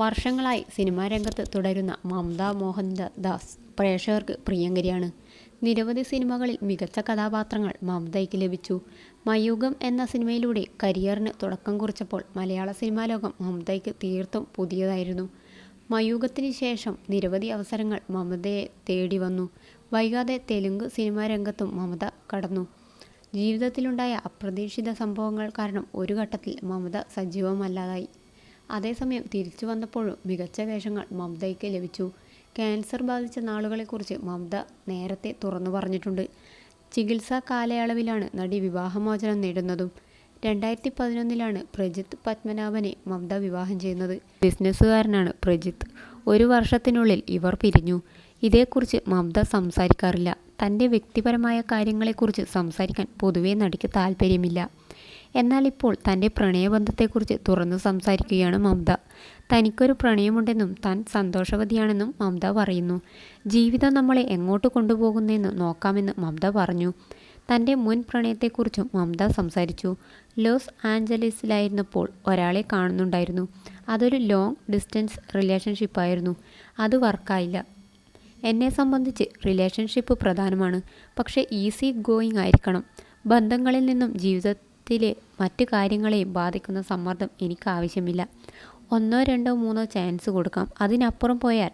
വർഷങ്ങളായി സിനിമാ രംഗത്ത് തുടരുന്ന മമത മോഹൻദാസ് പ്രേക്ഷകർക്ക് പ്രിയങ്കരിയാണ്. നിരവധി സിനിമകളിൽ മികച്ച കഥാപാത്രങ്ങൾ മമതയ്ക്ക് ലഭിച്ചു. മയൂകം എന്ന സിനിമയിലൂടെ കരിയറിന് തുടക്കം കുറിച്ചപ്പോൾ മലയാള സിനിമാ ലോകം മമതയ്ക്ക് തീർത്തും പുതിയതായിരുന്നു. മയൂകത്തിന് ശേഷം നിരവധി അവസരങ്ങൾ മമതയെ തേടി വന്നു. വൈകാതെ തെലുങ്ക് സിനിമാ രംഗത്തും മമത കടന്നു. ജീവിതത്തിലുണ്ടായ അപ്രതീക്ഷിത സംഭവങ്ങൾ കാരണം ഒരു ഘട്ടത്തിൽ മമത സജീവമല്ലാതായി. അതേസമയം തിരിച്ചു വന്നപ്പോഴും മികച്ച വേഷങ്ങൾ മമതയ്ക്ക് ലഭിച്ചു. ക്യാൻസർ ബാധിച്ച നാളുകളെക്കുറിച്ച് മമത നേരത്തെ തുറന്നു പറഞ്ഞിട്ടുണ്ട്. ചികിത്സാ കാലയളവിലാണ് നടി വിവാഹമോചനം നേടുന്നതും. രണ്ടായിരത്തി പതിനൊന്നിലാണ് പ്രജിത്ത് പത്മനാഭനെ മമത വിവാഹം ചെയ്യുന്നത്. ബിസിനസ്സുകാരനാണ് പ്രജിത്ത്. ഒരു വർഷത്തിനുള്ളിൽ ഇവർ പിരിഞ്ഞു. ഇതേക്കുറിച്ച് മമത സംസാരിക്കാറില്ല. തന്റെ വ്യക്തിപരമായ കാര്യങ്ങളെക്കുറിച്ച് സംസാരിക്കാൻ പൊതുവേ നടിക്ക് താല്പര്യമില്ല എന്നാൽ ഇപ്പോൾ തന്റെ പ്രണയബന്ധത്തെക്കുറിച്ച് തുറന്നു സംസാരിക്കുകയാണ് മമത. തനിക്കൊരു പ്രണയമുണ്ടെന്നും താൻ സന്തോഷവതിയാണെന്നും മമത പറയുന്നു. ജീവിതം നമ്മളെ എങ്ങോട്ട് കൊണ്ടുപോകുന്നെന്ന് നോക്കാമെന്ന് മമത പറഞ്ഞു. തന്റെ മുൻ പ്രണയത്തെക്കുറിച്ചും മമത സംസാരിച്ചു. ലോസ് ആഞ്ചലീസിലായിരുന്നപ്പോൾ ഒരാളെ കാണുന്നുണ്ടായിരുന്നു. അതൊരു ലോങ് ഡിസ്റ്റൻസ് റിലേഷൻഷിപ്പായിരുന്നു. അത് വർക്കായില്ല. എന്നെ സംബന്ധിച്ച് റിലേഷൻഷിപ്പ് പ്രധാനമാണ്. പക്ഷേ ഈസി ഗോയിങ് ആയിരിക്കണം. ബന്ധങ്ങളിൽ നിന്നും ജീവിതത്തിലെ മറ്റു കാര്യങ്ങളെയും ബാധിക്കുന്ന സമ്മർദ്ദം എനിക്ക് ആവശ്യമില്ല ഒന്നോ രണ്ടോ മൂന്നോ ചാൻസ് കൊടുക്കാം. അതിനപ്പുറം പോയാൽ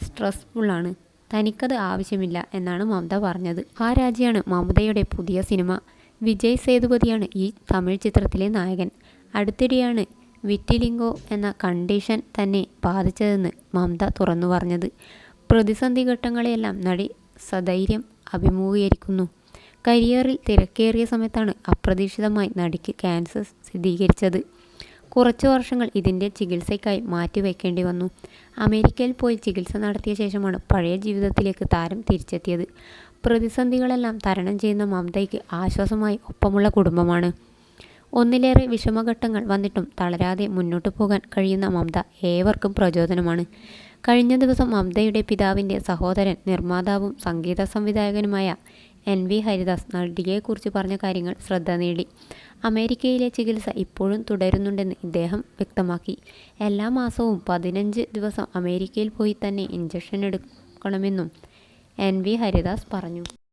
സ്ട്രെസ്ഫുള്ളാണ് തനിക്കത് ആവശ്യമില്ല എന്നാണ് മമത പറഞ്ഞത്. ആ രാജ്യമാണ് മമതയുടെ പുതിയ സിനിമ. വിജയ് സേതുപതിയാണ് ഈ തമിഴ് ചിത്രത്തിലെ നായകൻ. അടുത്തിടെയാണ് വിറ്റിലിംഗോ എന്ന കണ്ടീഷൻ തന്നെ ബാധിച്ചതെന്ന് മമത തുറന്നു പറഞ്ഞത്. പ്രതിസന്ധി ഘട്ടങ്ങളെയെല്ലാം നടി സധൈര്യം അഭിമുഖീകരിക്കുന്നു. കരിയറിൽ തിരക്കേറിയ സമയത്താണ് അപ്രതീക്ഷിതമായി നടിക്ക് ക്യാൻസർ സ്ഥിരീകരിച്ചത്. കുറച്ചു വർഷങ്ങൾ ഇതിന്റെ ചികിത്സയ്ക്കായി മാറ്റിവെക്കേണ്ടി വന്നു. അമേരിക്കയിൽ പോയി ചികിത്സ നടത്തിയ ശേഷമാണ് പഴയ ജീവിതത്തിലേക്ക് താരം തിരിച്ചെത്തിയത്. പ്രതിസന്ധികളെല്ലാം തരണം ചെയ്യുന്ന മമതയ്ക്ക് ആശ്വാസമായി ഒപ്പമുള്ള കുടുംബമാണ്. ഒന്നിലേറെ വിഷമഘട്ടങ്ങൾ വന്നിട്ടും തളരാതെ മുന്നോട്ട് പോകാൻ കഴിയുന്ന മമത ഏവർക്കും പ്രചോദനമാണ്. കഴിഞ്ഞ ദിവസം മമതയുടെ പിതാവിന്റെ സഹോദരൻ നിർമ്മാതാവും സംഗീത സംവിധായകനുമായ എൻ വി ഹരിദാസ് നടിയെക്കുറിച്ച് പറഞ്ഞ കാര്യങ്ങൾ ശ്രദ്ധ നേടി. അമേരിക്കയിലെ ചികിത്സ ഇപ്പോഴും തുടരുന്നുണ്ടെന്ന് ഇദ്ദേഹം വ്യക്തമാക്കി. എല്ലാ മാസവും പതിനഞ്ച് ദിവസം അമേരിക്കയിൽ പോയി തന്നെ ഇഞ്ചക്ഷൻ എടുക്കണമെന്നും എൻ വി ഹരിദാസ് പറഞ്ഞു.